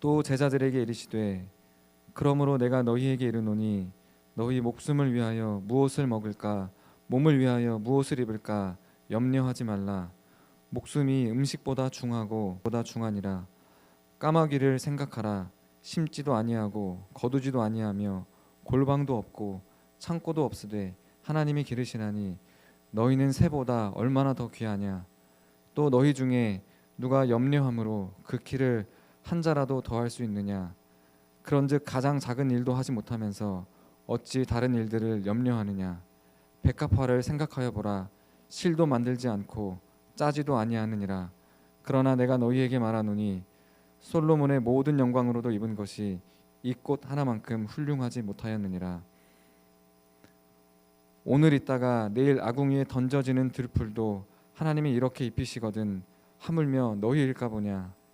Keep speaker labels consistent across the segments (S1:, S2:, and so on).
S1: 또 제자들에게 이르시되 그러므로 내가 너희에게 이르노니 너희 목숨을 위하여 무엇을 먹을까 몸을 위하여 무엇을 입을까 염려하지 말라. 목숨이 음식보다 중하고 보다 중하니라. 까마귀를 생각하라. 심지도 아니하고 거두지도 아니하며 골방도 없고 창고도 없으되 하나님이 기르시나니 너희는 새보다 얼마나 더 귀하냐. 또 너희 중에 누가 염려함으로 그 키를 한 자라도 더할 수 있느냐? 그런즉 가장 작은 일도 하지 못하면서 어찌 다른 일들을 염려하느냐? 백합화를 생각하여 보라. 실도 만들지 않고 짜지도 아니하느니라. 그러나 내가 너희에게 말하노니 솔로몬의 모든 영광으로도 입은 것이 이 꽃 하나만큼 훌륭하지 못하였느니라. 오늘 있다가 내일 아궁이에 던져지는 들풀도 하나님이 이렇게 입히시거든 하물며 너희일까 보냐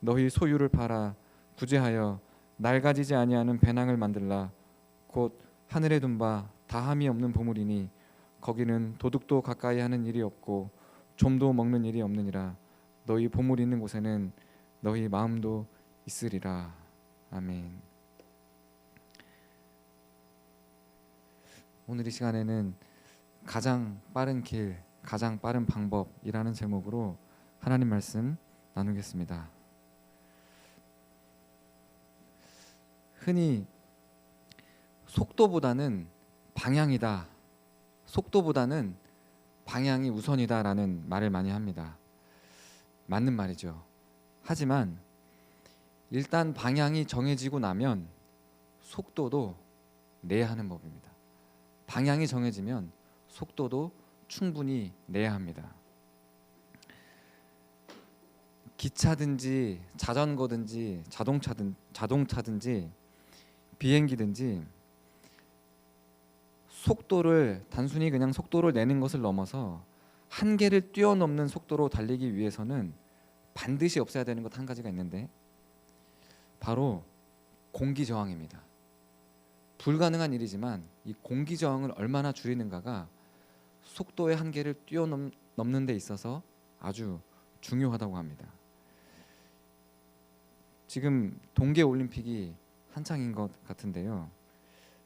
S1: 너희 소유를 팔아 구제하여 낡아지지 아니하는 배낭을 만들라. 곧 하늘에 둔 바 다함이 없는 보물이니 거기는 도둑도 가까이 하는 일이 없고 좀도 먹는 일이 없느니라. 너희 보물 있는 곳에는 너희 마음도 있으리라. 아멘. 오늘 이 시간에는 가장 빠른 길, 가장 빠른 방법이라는 제목으로 하나님 말씀 나누겠습니다. 흔히 속도보다는 방향이다. 속도보다는 방향이 우선이다라는 말을 많이 합니다. 맞는 말이죠. 하지만 일단 방향이 정해지고 나면 속도도 내야 하는 법입니다. 방향이 정해지면 속도도 충분히 내야 합니다. 기차든지 자전거든지 자동차든 자동차든지 비행기든지 속도를 단순히 그냥 속도를 내는 것을 넘어서 한계를 뛰어넘는 속도로 달리기 위해서는 반드시 없어야 되는 것 한 가지가 있는데 바로 공기 저항입니다. 불가능한 일이지만 이 공기 저항을 얼마나 줄이는가가 속도의 한계를 뛰어넘는 데 있어서 아주 중요하다고 합니다. 지금 동계 올림픽이 한창인 것 같은데요.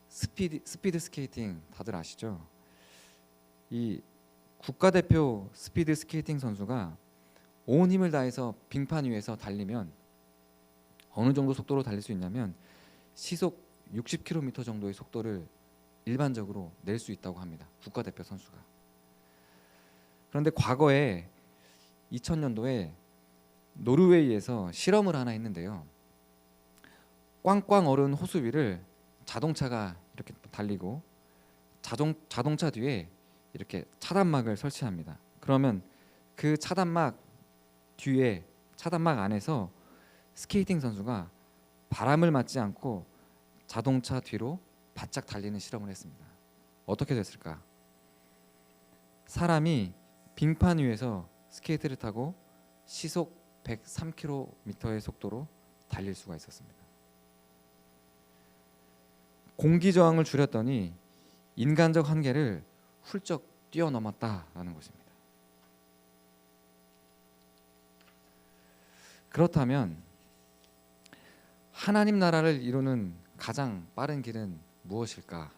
S1: 스피드 스피드 스케이팅 다들 아시죠? 이 국가대표 스피드 스케이팅 선수가 온 힘을 다해서 빙판 위에서 달리면 어느 정도 속도로 달릴 수 있냐면 시속 60km 정도의 속도를 일반적으로 낼 수 있다고 합니다. 국가대표 선수가. 그런데 과거에 2000년도에 노르웨이에서 실험을 하나 했는데요. 꽝꽝 얼은 호수 위를 자동차가 이렇게 달리고 자동 자동차 뒤에 이렇게 차단막을 설치합니다. 그러면 그 차단막 뒤에 차단막 안에서 스케이팅 선수가 바람을 맞지 않고 자동차 뒤로 바짝 달리는 실험을 했습니다. 어떻게 됐을까? 사람이 빙판 위에서 스케이트를 타고 시속 103km의 속도로 달릴 수가 있었습니다. 공기 저항을 줄였더니 인간적 한계를 훌쩍 뛰어넘었다라는 것입니다. 그렇다면 하나님 나라를 이루는 가장 빠른 길은 무엇일까?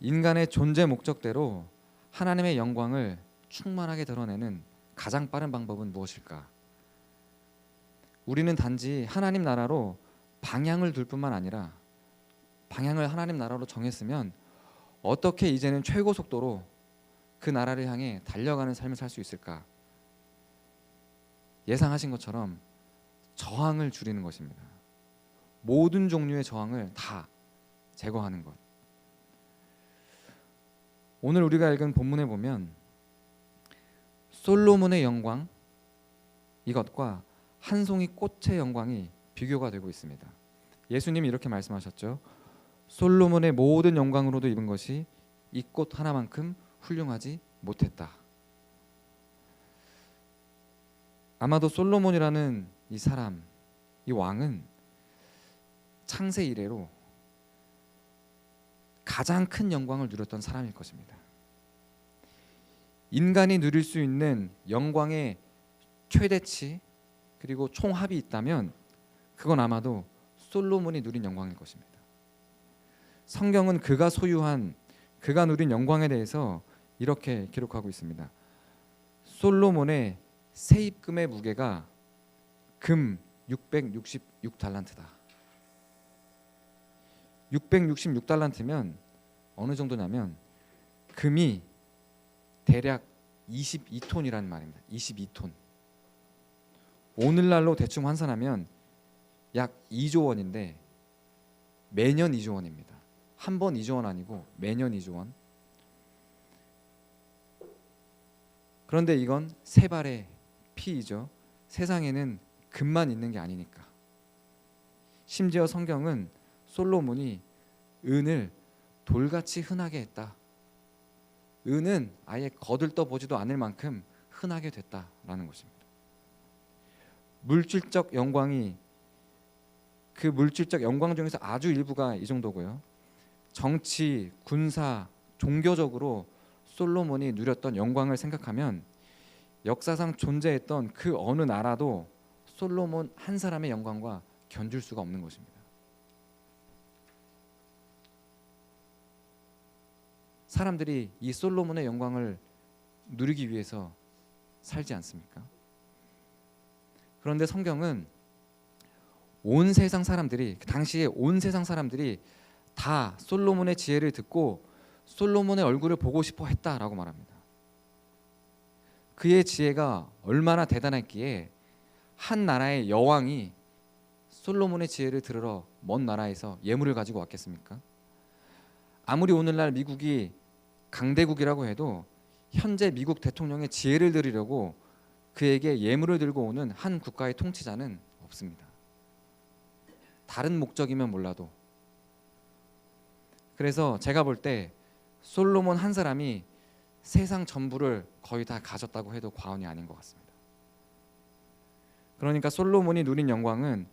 S1: 인간의 존재 목적대로 하나님의 영광을 충만하게 드러내는 가장 빠른 방법은 무엇일까? 우리는 단지 하나님 나라로 방향을 둘 뿐만 아니라 방향을 하나님 나라로 정했으면 어떻게 이제는 최고 속도로 그 나라를 향해 달려가는 삶을 살 수 있을까? 예상하신 것처럼 저항을 줄이는 것입니다. 모든 종류의 저항을 다 제거하는 것. 오늘 우리가 읽은 본문에 보면 솔로몬의 영광 이것과 한 송이 꽃의 영광이 비교가 되고 있습니다. 예수님이 이렇게 말씀하셨죠. 솔로몬의 모든 영광으로도 입은 것이 이 꽃 하나만큼 훌륭하지 못했다. 아마도 솔로몬이라는 이 사람, 이 왕은 창세 이래로 가장 큰 영광을 누렸던 사람일 것입니다. 인간이 누릴 수 있는 영광의 최대치 그리고 총합이 있다면 그건 아마도 솔로몬이 누린 영광일 것입니다. 성경은 그가 소유한 그가 누린 영광에 대해서 이렇게 기록하고 있습니다. 솔로몬의 세입금의 무게가 금 666달란트다. 666달란트면 어느 정도냐면 금이 대략 22톤이라는 말입니다. 22톤. 오늘날로 대충 환산하면 약 2조 원인데 매년 2조 원입니다. 한 번 2조 원 아니고 매년 2조 원. 그런데 이건 세 발의 피이죠. 세상에는 금만 있는 게 아니니까. 심지어 성경은 솔로몬이 은을 돌같이 흔하게 했다. 은은 아예 거들떠 보지도 않을 만큼 흔하게 됐다라는 것입니다. 물질적 영광이 그 물질적 영광 중에서 아주 일부가 이 정도고요. 정치, 군사, 종교적으로 솔로몬이 누렸던 영광을 생각하면 역사상 존재했던 그 어느 나라도 솔로몬 한 사람의 영광과 견줄 수가 없는 것입니다. 사람들이 이 솔로몬의 영광을 누리기 위해서 살지 않습니까? 그런데 성경은 온 세상 사람들이 그 당시에 온 세상 사람들이 다 솔로몬의 지혜를 듣고 솔로몬의 얼굴을 보고 싶어 했다라고 말합니다. 그의 지혜가 얼마나 대단했기에 한 나라의 여왕이 솔로몬의 지혜를 들으러 먼 나라에서 예물을 가지고 왔겠습니까? 아무리 오늘날 미국이 강대국이라고 해도 현재 미국 대통령의 지혜를 들으려고 그에게 예물을 들고 오는 한 국가의 통치자는 없습니다. 다른 목적이면 몰라도 그래서 제가 볼 때 솔로몬 한 사람이 세상 전부를 거의 다 가졌다고 해도 과언이 아닌 것 같습니다. 그러니까 솔로몬이 누린 영광은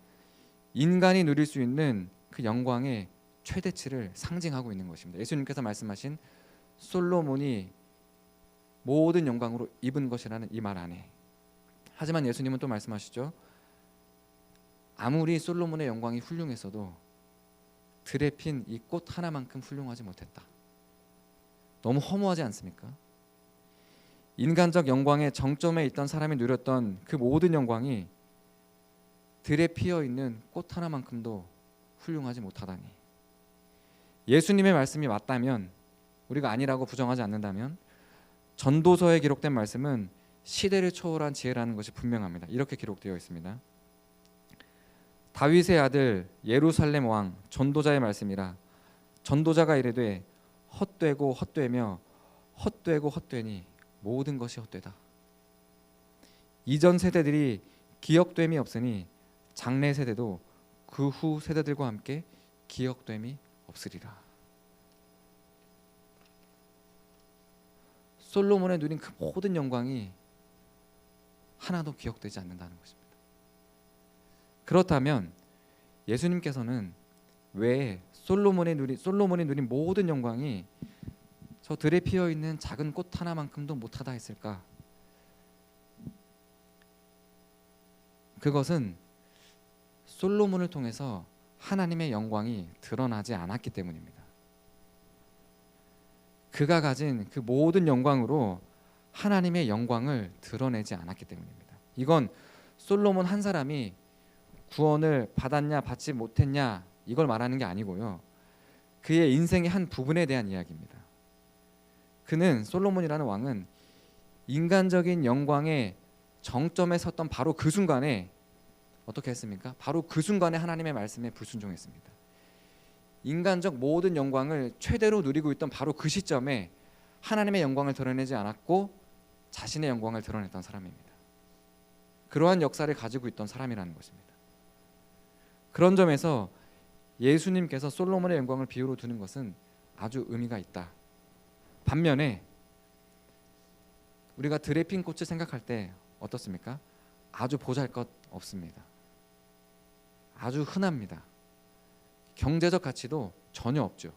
S1: 인간이 누릴 수 있는 그 영광의 최대치를 상징하고 있는 것입니다. 예수님께서 말씀하신 솔로몬이 모든 영광으로 입은 것이라는 이 말 안에 하지만 예수님은 또 말씀하시죠. 아무리 솔로몬의 영광이 훌륭했어도 들에 핀 이 꽃 하나만큼 훌륭하지 못했다. 너무 허무하지 않습니까? 인간적 영광의 정점에 있던 사람이 누렸던 그 모든 영광이 들에 피어 있는 꽃 하나만큼도 훌륭하지 못하다니. 예수님의 말씀이 맞다면 우리가 아니라고 부정하지 않는다면 전도서에 기록된 말씀은 시대를 초월한 지혜라는 것이 분명합니다. 이렇게 기록되어 있습니다. 다윗의 아들 예루살렘 왕 전도자의 말씀이라 전도자가 이르되 헛되고 헛되며 헛되고 헛되니 모든 것이 헛되다. 이전 세대들이 기억됨이 없으니 장래 세대도 그 후 세대들과 함께 기억됨이 없으리라. 솔로몬의 누린 그 모든 영광이 하나도 기억되지 않는다는 것입니다. 그렇다면 예수님께서는 왜 솔로몬의 누린 솔로몬이 누린 모든 영광이 저 들에 피어 있는 작은 꽃 하나만큼도 못하다 했을까? 그것은 솔로몬을 통해서 하나님의 영광이 드러나지 않았기 때문입니다. 그가 가진 그 모든 영광으로 하나님의 영광을 드러내지 않았기 때문입니다. 이건 솔로몬 한 사람이 구원을 받았냐 받지 못했냐 이걸 말하는 게 아니고요. 그의 인생의 한 부분에 대한 이야기입니다. 그는 솔로몬이라는 왕은 인간적인 영광의 정점에 섰던 바로 그 순간에 어떻게 했습니까? 바로 그 순간에 하나님의 말씀에 불순종했습니다. 인간적 모든 영광을 최대로 누리고 있던 바로 그 시점에 하나님의 영광을 드러내지 않았고 자신의 영광을 드러냈던 사람입니다. 그러한 역사를 가지고 있던 사람이라는 것입니다. 그런 점에서 예수님께서 솔로몬의 영광을 비유로 두는 것은 아주 의미가 있다. 반면에 우리가 드레핀 꽃을 생각할 때 어떻습니까? 아주 보잘것 없습니다. 아주 흔합니다. 경제적 가치도 전혀 없죠.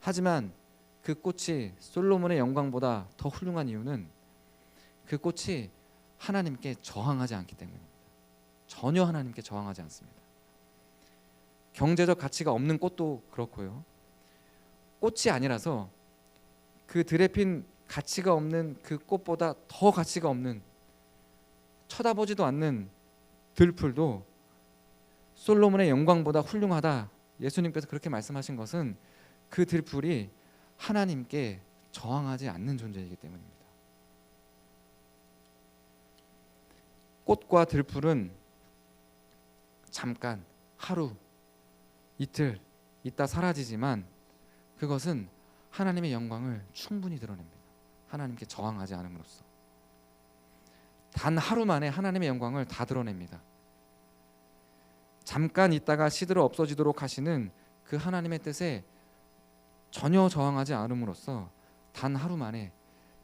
S1: 하지만 그 꽃이 솔로몬의 영광보다 더 훌륭한 이유는 그 꽃이 하나님께 저항하지 않기 때문입니다. 전혀 하나님께 저항하지 않습니다. 경제적 가치가 없는 꽃도 그렇고요. 꽃이 아니라서 그 드레핀 가치가 없는 그 꽃보다 더 가치가 없는 쳐다보지도 않는 들풀도 솔로몬의 영광보다 훌륭하다. 예수님께서 그렇게 말씀하신 것은 그 들풀이 하나님께 저항하지 않는 존재이기 때문입니다. 꽃과 들풀은 잠깐 하루 이틀 있다 사라지지만 그것은 하나님의 영광을 충분히 드러냅니다. 하나님께 저항하지 않음으로써 단 하루 만에 하나님의 영광을 다 드러냅니다. 잠깐 있다가 시들어 없어지도록 하시는 그 하나님의 뜻에 전혀 저항하지 않음으로써 단 하루 만에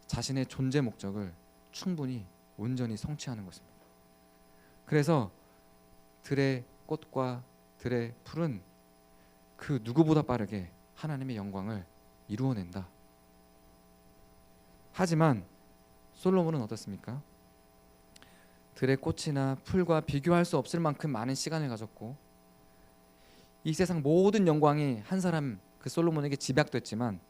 S1: 자신의 존재 목적을 충분히 온전히 성취하는 것입니다. 그래서 들의 꽃과 들의 풀은 그 누구보다 빠르게 하나님의 영광을 이루어낸다. 하지만 솔로몬은 어떻습니까? 들의 꽃이나 풀과 비교할 수 없을 만큼 많은 시간을 가졌고 이 세상 모든 영광이 한 사람 그 솔로몬에게 집약됐지만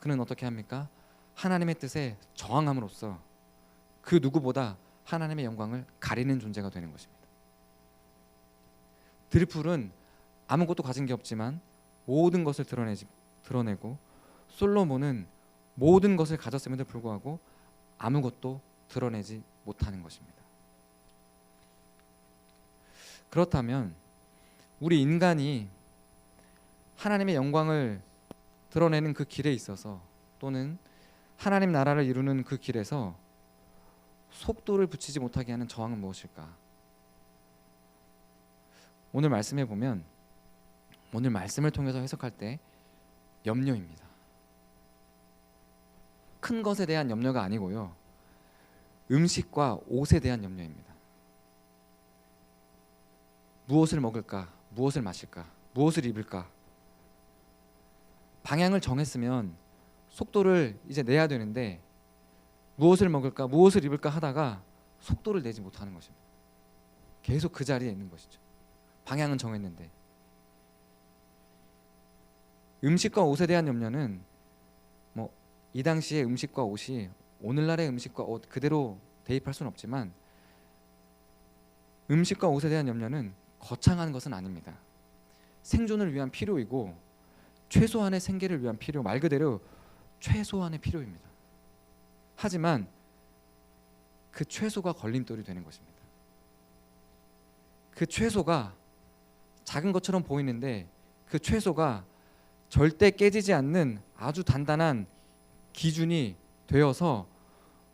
S1: 그는 어떻게 합니까? 하나님의 뜻에 저항함으로써 그 누구보다 하나님의 영광을 가리는 존재가 되는 것입니다. 들풀은 아무것도 가진 게 없지만 모든 것을 드러내지, 드러내고 솔로몬은 모든 것을 가졌음에도 불구하고 아무것도 드러내지 못하는 것입니다. 그렇다면 우리 인간이 하나님의 영광을 드러내는 그 길에 있어서 또는 하나님 나라를 이루는 그 길에서 속도를 붙이지 못하게 하는 저항은 무엇일까? 오늘 말씀해 보면 오늘 말씀을 통해서 해석할 때 염려입니다. 큰 것에 대한 염려가 아니고요. 음식과 옷에 대한 염려입니다. 무엇을 먹을까? 무엇을 마실까? 무엇을 입을까? 방향을 정했으면 속도를 이제 내야 되는데 무엇을 먹을까? 무엇을 입을까 하다가 속도를 내지 못하는 것입니다. 계속 그 자리에 있는 것이죠. 방향은 정했는데 음식과 옷에 대한 염려는 뭐 이 당시의 음식과 옷이 오늘날의 음식과 옷 그대로 대입할 수는 없지만 음식과 옷에 대한 염려는 거창한 것은 아닙니다. 생존을 위한 필요이고 최소한의 생계를 위한 필요 말 그대로 최소한의 필요입니다. 하지만 그 최소가 걸림돌이 되는 것입니다. 그 최소가 작은 것처럼 보이는데 그 최소가 절대 깨지지 않는 아주 단단한 기준이 되어서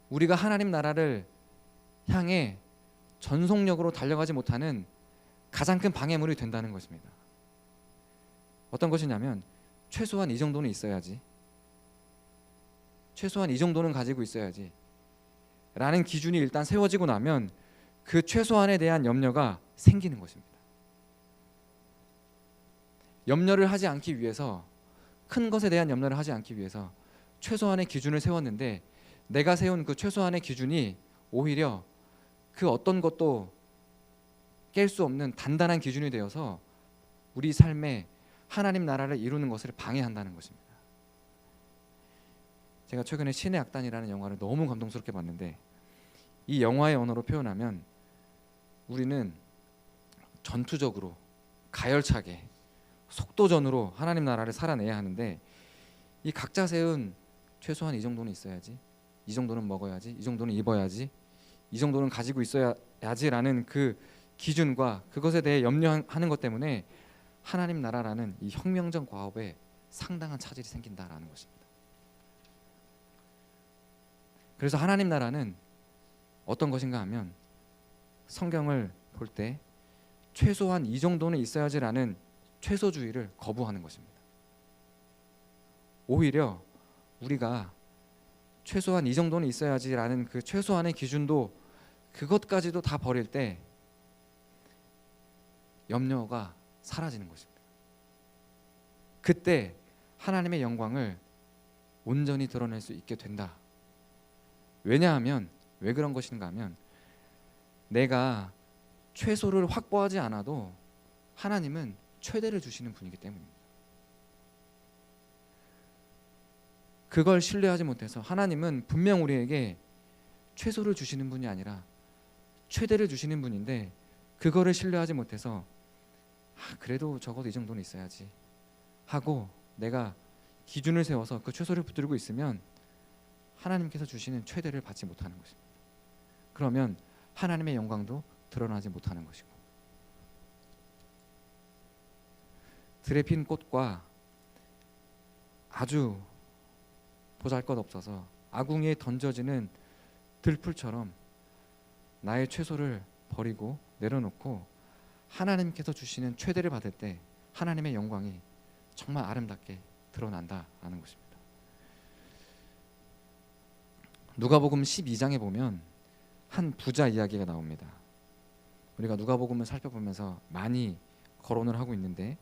S1: 우리가 하나님 나라를 향해 전속력으로 달려가지 못하는 가장 큰 방해물이 된다는 것입니다. 어떤 것이냐면 최소한 이 정도는 있어야지. 최소한 이 정도는 가지고 있어야지. 라는 기준이 일단 세워지고 나면 그 최소한에 대한 염려가 생기는 것입니다. 염려를 하지 않기 위해서 큰 것에 대한 염려를 하지 않기 위해서 최소한의 기준을 세웠는데 내가 세운 그 최소한의 기준이 오히려 그 어떤 것도 깰 수 없는 단단한 기준이 되어서 우리 삶에 하나님 나라를 이루는 것을 방해한다는 것입니다. 제가 최근에 신의 악단이라는 영화를 너무 감동스럽게 봤는데 이 영화의 언어로 표현하면 우리는 전투적으로 가열차게 속도전으로 하나님 나라를 살아내야 하는데 이 각자 세운 최소한 이 정도는 있어야지. 이 정도는 먹어야지. 이 정도는 입어야지. 이 정도는 가지고 있어야지라는 그 기준과 그것에 대해 염려하는 것 때문에 하나님 나라라는 이 혁명적 과업에 상당한 차질이 생긴다라는 것입니다. 그래서 하나님 나라는 어떤 것인가 하면 성경을 볼 때 최소한 이 정도는 있어야지라는 최소주의를 거부하는 것입니다. 오히려 우리가 최소한 이 정도는 있어야지라는 그 최소한의 기준도 그것까지도 다 버릴 때 염려가 사라지는 것입니다. 그때 하나님의 영광을 온전히 드러낼 수 있게 된다. 왜냐하면 왜 그런 것인가 하면 내가 최소를 확보하지 않아도 하나님은 최대를 주시는 분이기 때문입니다. 그걸 신뢰하지 못해서 하나님은 분명 우리에게 최소를 주시는 분이 아니라 최대를 주시는 분인데 그거를 신뢰하지 못해서 아, 그래도 적어도 이 정도는 있어야지 하고 내가 기준을 세워서 그 최소를 붙들고 있으면 하나님께서 주시는 최대를 받지 못하는 것입니다. 그러면 하나님의 영광도 드러나지 못하는 것이고 들에 핀 꽃과 아주 보잘것없어서 아궁이에 던져지는 들풀처럼 나의 최소를 버리고 내려놓고 하나님께서 주시는 최대를 받을 때 하나님의 영광이 정말 아름답게 드러난다라는 것입니다. 누가복음 12장에 보면 한 부자 이야기가 나옵니다. 우리가 누가복음을 살펴보면서 많이 거론을 하고 있는데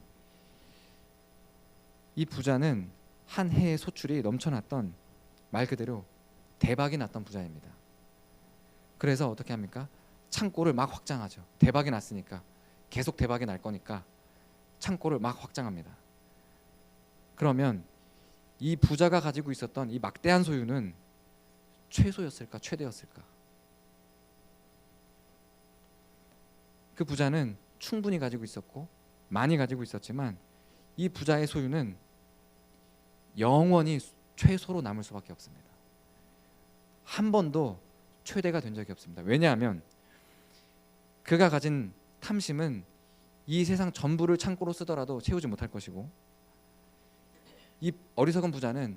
S1: 이 부자는 한 해의 소출이 넘쳐났던 말 그대로 대박이 났던 부자입니다. 그래서 어떻게 합니까? 창고를 막 확장하죠. 대박이 났으니까 계속 대박이 날 거니까 창고를 막 확장합니다. 그러면 이 부자가 가지고 있었던 이 막대한 소유는 최소였을까 최대였을까? 그 부자는 충분히 가지고 있었고 많이 가지고 있었지만 이 부자의 소유는 영원히 최소로 남을 수밖에 없습니다. 한 번도 최대가 된 적이 없습니다. 왜냐하면 그가 가진 탐심은 이 세상 전부를 창고로 쓰더라도 채우지 못할 것이고 이 어리석은 부자는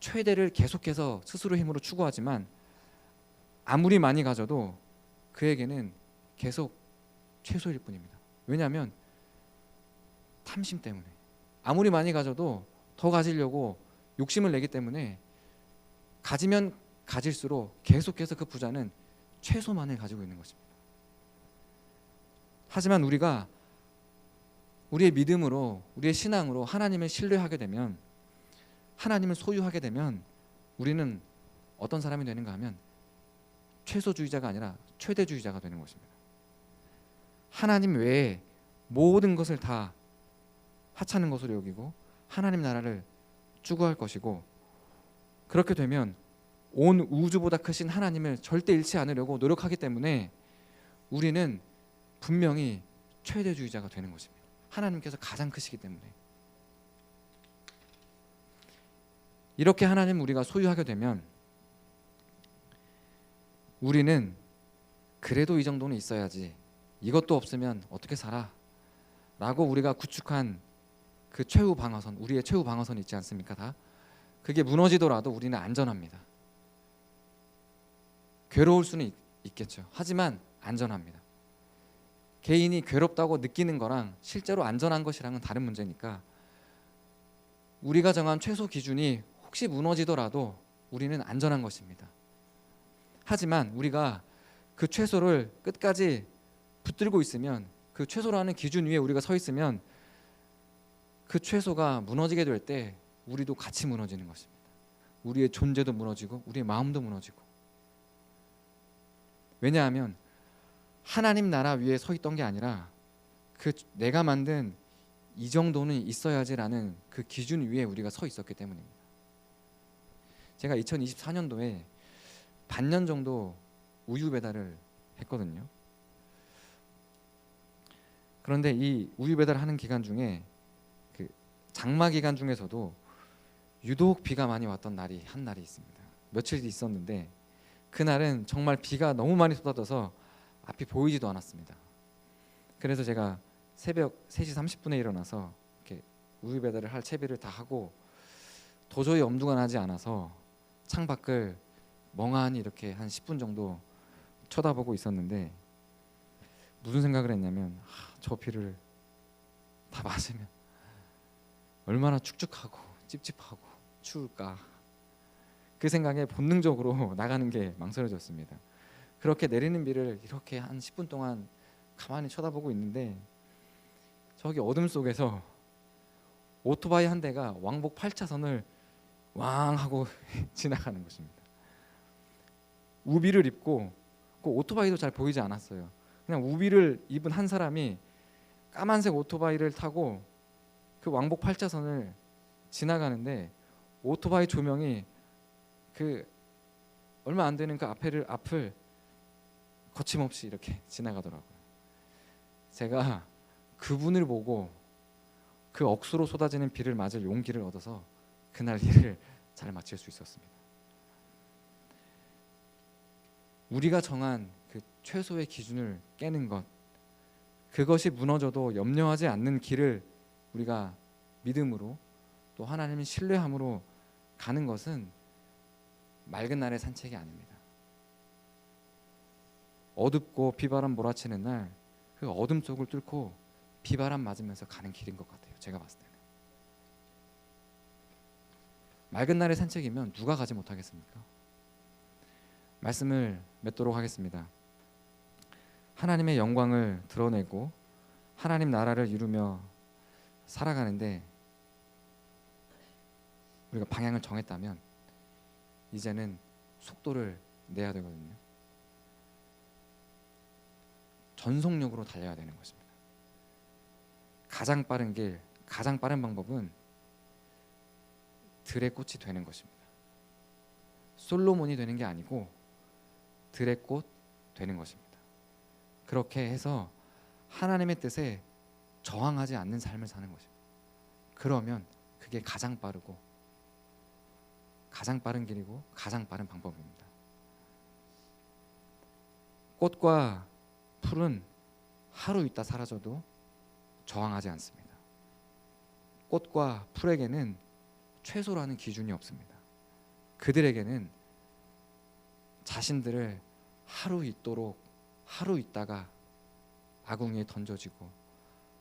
S1: 최대를 계속해서 스스로 힘으로 추구하지만 아무리 많이 가져도 그에게는 계속 최소일 뿐입니다. 왜냐하면 탐심 때문에 아무리 많이 가져도 더 가지려고 욕심을 내기 때문에 가지면 가질수록 계속해서 그 부자는 최소만을 가지고 있는 것입니다. 하지만 우리가 우리의 믿음으로 우리의 신앙으로 하나님을 신뢰하게 되면 하나님을 소유하게 되면 우리는 어떤 사람이 되는가 하면 최소주의자가 아니라 최대주의자가 되는 것입니다. 하나님 외에 모든 것을 다 하찮은 것으로 여기고 하나님 나라를 추구할 것이고 그렇게 되면 온 우주보다 크신 하나님을 절대 잃지 않으려고 노력하기 때문에 우리는 분명히 최대주의자가 되는 것입니다. 하나님께서 가장 크시기 때문에 이렇게 하나님 우리가 소유하게 되면 우리는 그래도 이 정도는 있어야지 이것도 없으면 어떻게 살아? 라고 우리가 구축한 그 최후 방어선 우리의 최후 방어선 있지 않습니까 다? 그게 무너지더라도 우리는 안전합니다. 괴로울 수는 있, 있겠죠. 하지만 안전합니다. 개인이 괴롭다고 느끼는 거랑 실제로 안전한 것이랑은 다른 문제니까 우리가 정한 최소 기준이 혹시 무너지더라도 우리는 안전한 것입니다. 하지만 우리가 그 최소를 끝까지 붙들고 있으면 그 최소라는 기준 위에 우리가 서 있으면 그 최소가 무너지게 될 때 우리도 같이 무너지는 것입니다. 우리의 존재도 무너지고 우리의 마음도 무너지고 왜냐하면 하나님 나라 위에 서 있던 게 아니라 그 내가 만든 이 정도는 있어야지라는 그 기준 위에 우리가 서 있었기 때문입니다. 제가 2024년도에 반년 정도 우유 배달을 했거든요. 그런데 이 우유 배달하는 기간 중에 그 장마 기간 중에서도 유독 비가 많이 왔던 날이 한 날이 있습니다. 며칠 있었는데 그날은 정말 비가 너무 많이 쏟아져서 앞이 보이지도 않았습니다. 그래서 제가 새벽 3시 30분에 일어나서 이렇게 우유 배달을 할 채비를 다 하고 도저히 엄두가 나지 않아서 창 밖을 멍하니 이렇게 한 10분 정도 쳐다보고 있었는데 무슨 생각을 했냐면 하, 저 비를 다 맞으면 얼마나 축축하고 찝찝하고 추울까 그 생각에 본능적으로 나가는 게 망설여졌습니다. 그렇게 내리는 비를 이렇게 한 10분 동안 가만히 쳐다보고 있는데 저기 어둠 속에서 오토바이 한 대가 왕복 8차선을 왕 하고 지나가는 것입니다. 우비를 입고 그 오토바이도 잘 보이지 않았어요. 그냥 우비를 입은 한 사람이 까만색 오토바이를 타고 그 왕복 8차선을 지나가는데 오토바이 조명이 그 얼마 안 되는 그 앞을 앞을 거침없이 이렇게 지나가더라고요. 제가 그분을 보고 그 억수로 쏟아지는 비를 맞을 용기를 얻어서 그날 일을 잘 마칠 수 있었습니다. 우리가 정한 그 최소의 기준을 깨는 것 그것이 무너져도 염려하지 않는 길을 우리가 믿음으로 또 하나님을 신뢰함으로 가는 것은 맑은 날의 산책이 아닙니다. 어둡고 비바람 몰아치는 날 그 어둠 속을 뚫고 비바람 맞으면서 가는 길인 것 같아요. 제가 봤을 때는 맑은 날의 산책이면 누가 가지 못하겠습니까? 말씀을 맺도록 하겠습니다. 하나님의 영광을 드러내고 하나님 나라를 이루며 살아가는데 우리가 방향을 정했다면 이제는 속도를 내야 되거든요. 전속력으로 달려야 되는 것입니다. 가장 빠른 길, 가장 빠른 방법은 들의 꽃이 되는 것입니다. 솔로몬이 되는 게 아니고 들의 꽃 되는 것입니다. 그렇게 해서 하나님의 뜻에 저항하지 않는 삶을 사는 것입니다. 그러면 그게 가장 빠르고 가장 빠른 길이고 가장 빠른 방법입니다. 꽃과 풀은 하루 있다 사라져도 저항하지 않습니다. 꽃과 풀에게는 최소라는 기준이 없습니다. 그들에게는 자신들을 하루 있도록 하루 있다가 아궁이에 던져지고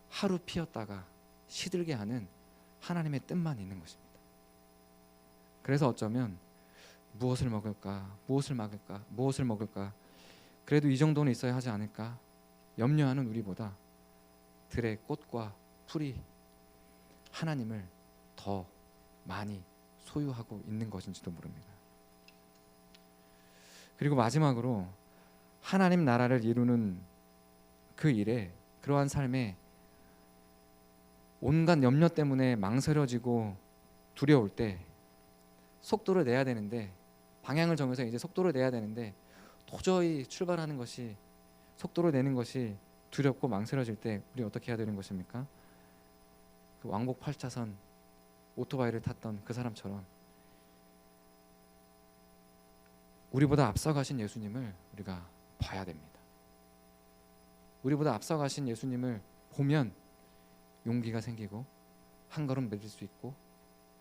S1: 하루 피었다가 시들게 하는 하나님의 뜻만 있는 것입니다. 그래서 어쩌면 무엇을 먹을까, 무엇을 먹을까, 무엇을 먹을까, 그래도 이 정도는 있어야 하지 않을까 염려하는 우리보다 들의 꽃과 풀이 하나님을 더 많이 소유하고 있는 것인지도 모릅니다. 그리고 마지막으로 하나님 나라를 이루는 그 일에 그러한 삶에 온갖 염려 때문에 망설여지고 두려울 때 속도를 내야 되는데 방향을 정해서 이제 속도를 내야 되는데 도저히 출발하는 것이 속도를 내는 것이 두렵고 망설여질 때 우리 어떻게 해야 되는 것입니까? 그 왕복 8차선 오토바이를 탔던 그 사람처럼 우리보다 앞서가신 예수님을 우리가 봐야 됩니다. 우리보다 앞서가신 예수님을 보면 용기가 생기고 한 걸음 내릴 수 있고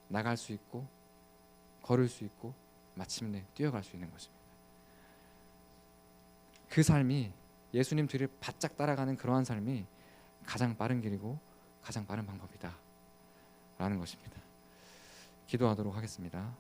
S1: 나갈 수 있고 걸을 수 있고 마침내 뛰어갈 수 있는 것입니다. 그 삶이 예수님 뒤를 바짝 따라가는 그러한 삶이 가장 빠른 길이고 가장 빠른 방법이다. 라는 것입니다. 기도하도록 하겠습니다.